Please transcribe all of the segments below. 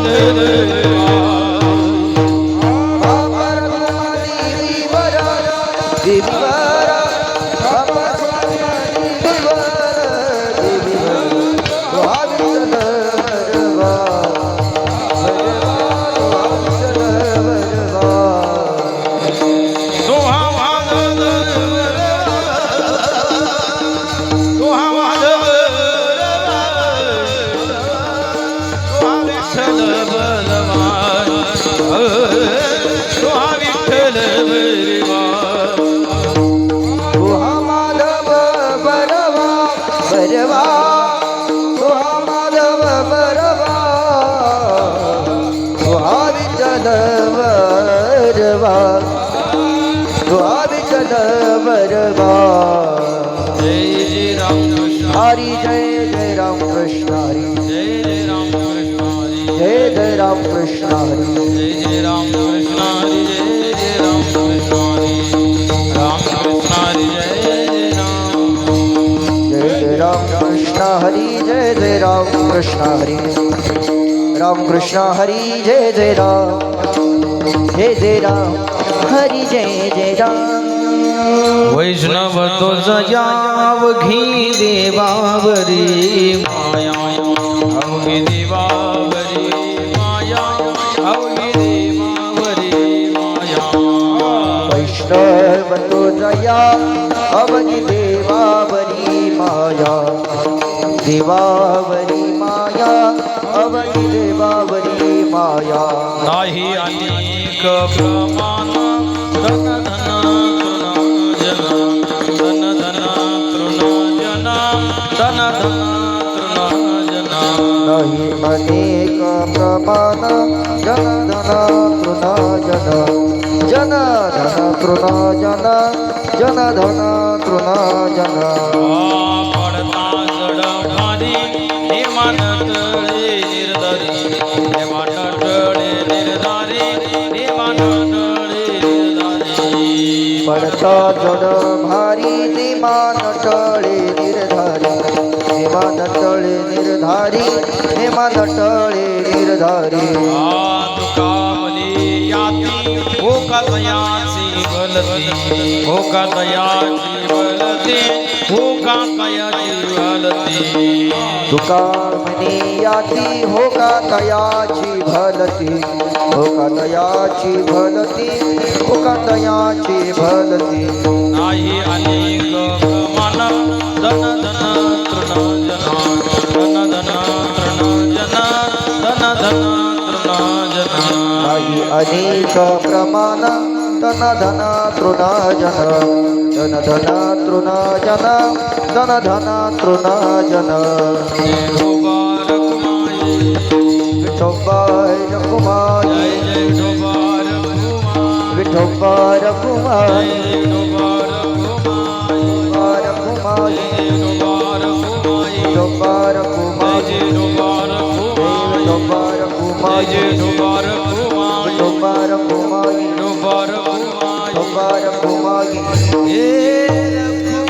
દેવા कृष्ण हरी राम कृष्ण हरी जय जय राम जय जय राम हरी जय जय राम वैष्णव तो सजावघी देवावरी माया अवघी देवावरी माया अवघी देवावरी माया वैष्णव तो जया अवनी देवावरी माया देवावरी देवावरी माया। नाही अनेक प्रमाण धन धन तृण जन धन धन तृण जन धन धन तृण जन। नाही अनेक प्रमाण जन धन तृण जन। जन धन तृण जन। जन धन तृण जन। पडता जड हे निर्धारी પડતો જણ ભારી નિમાન ટળે નિર્ધારી, નિમાન ટળે નિર્ધારી, નિમાન ટળે નિર્ધારી. કામલી યાતિ ભૂખ સયા याती हो का दयाची बलती हो का कयाची बलती तुका याती हो का तयाची भलती हो का तयाची भलती हो का तयाची भलती नाही अनेक प्रमाण धन धन तृण जन धन धन तृण जन धन धन तृण जन। नाही अनेक प्रमाण धन धन तृण जन धन धन तृण जन धन धन तृण जन डोबार कुमाई विठोबाय कुमार जय जय डोबार कुमाई विठोबार कुमार जय डोबार બાબા રખુમાઈ હે રખુમા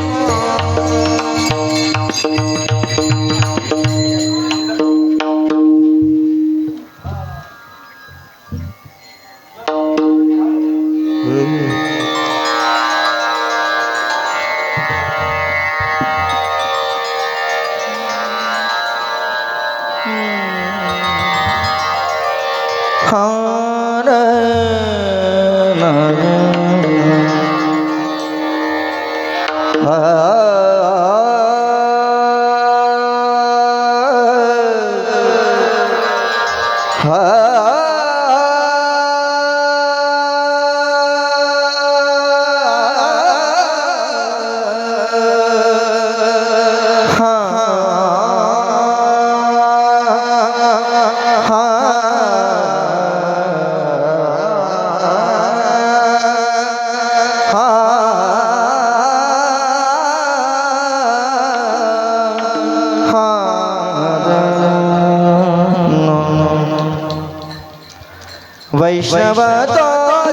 वैष्णव तो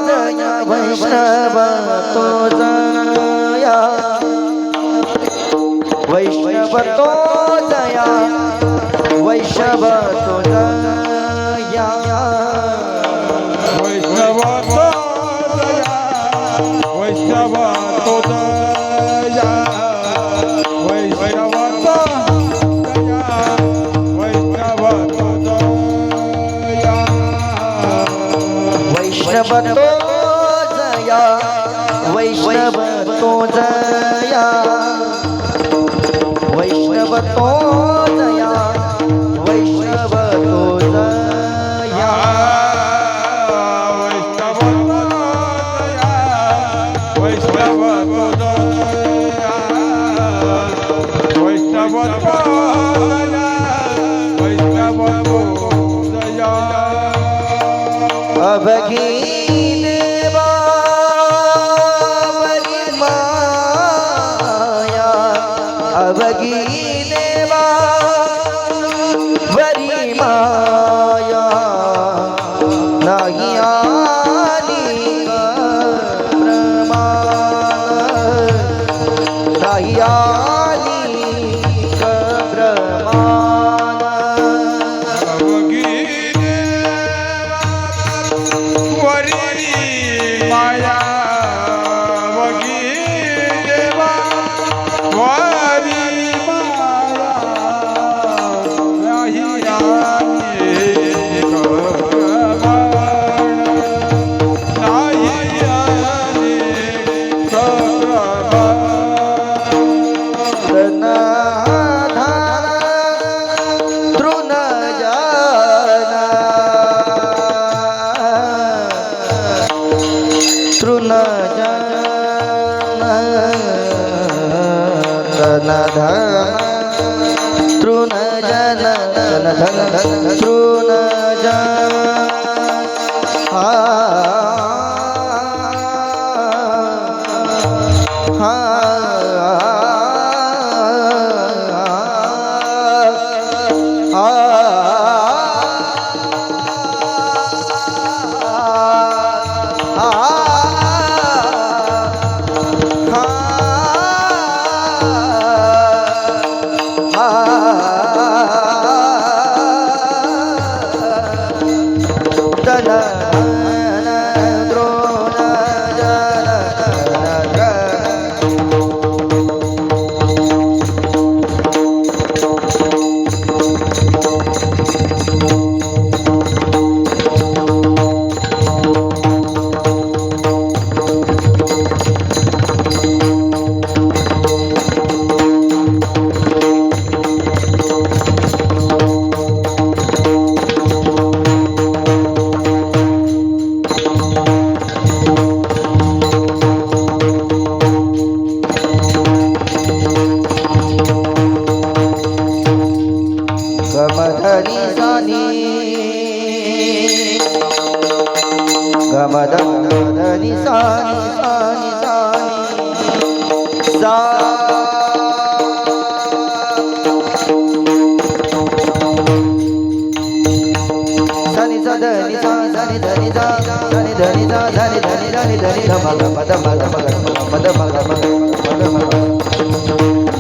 जय वैष्णव तो जया। वैष्णव तो जया। वैष्णव तो जया। तो जया वैष्णव तो जया वैष्णव तो जया वैष्णव तो जया। वैष्णव वैष्णव तो वरी माया तृण जा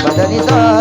मदनी सा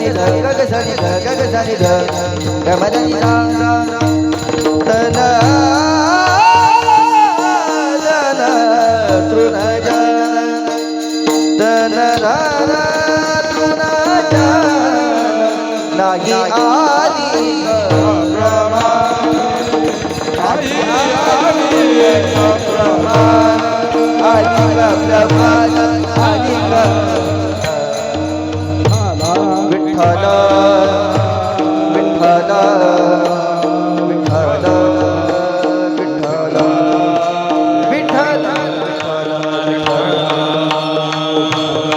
नि ध ग ग सा नि ध ग सा नि ध ग म ध नि सा त न द न तृ न ज द न न न तृ न ज नाही आली आई आली प्रमाण अधिक प्रमाण अधिक Mithana Mithana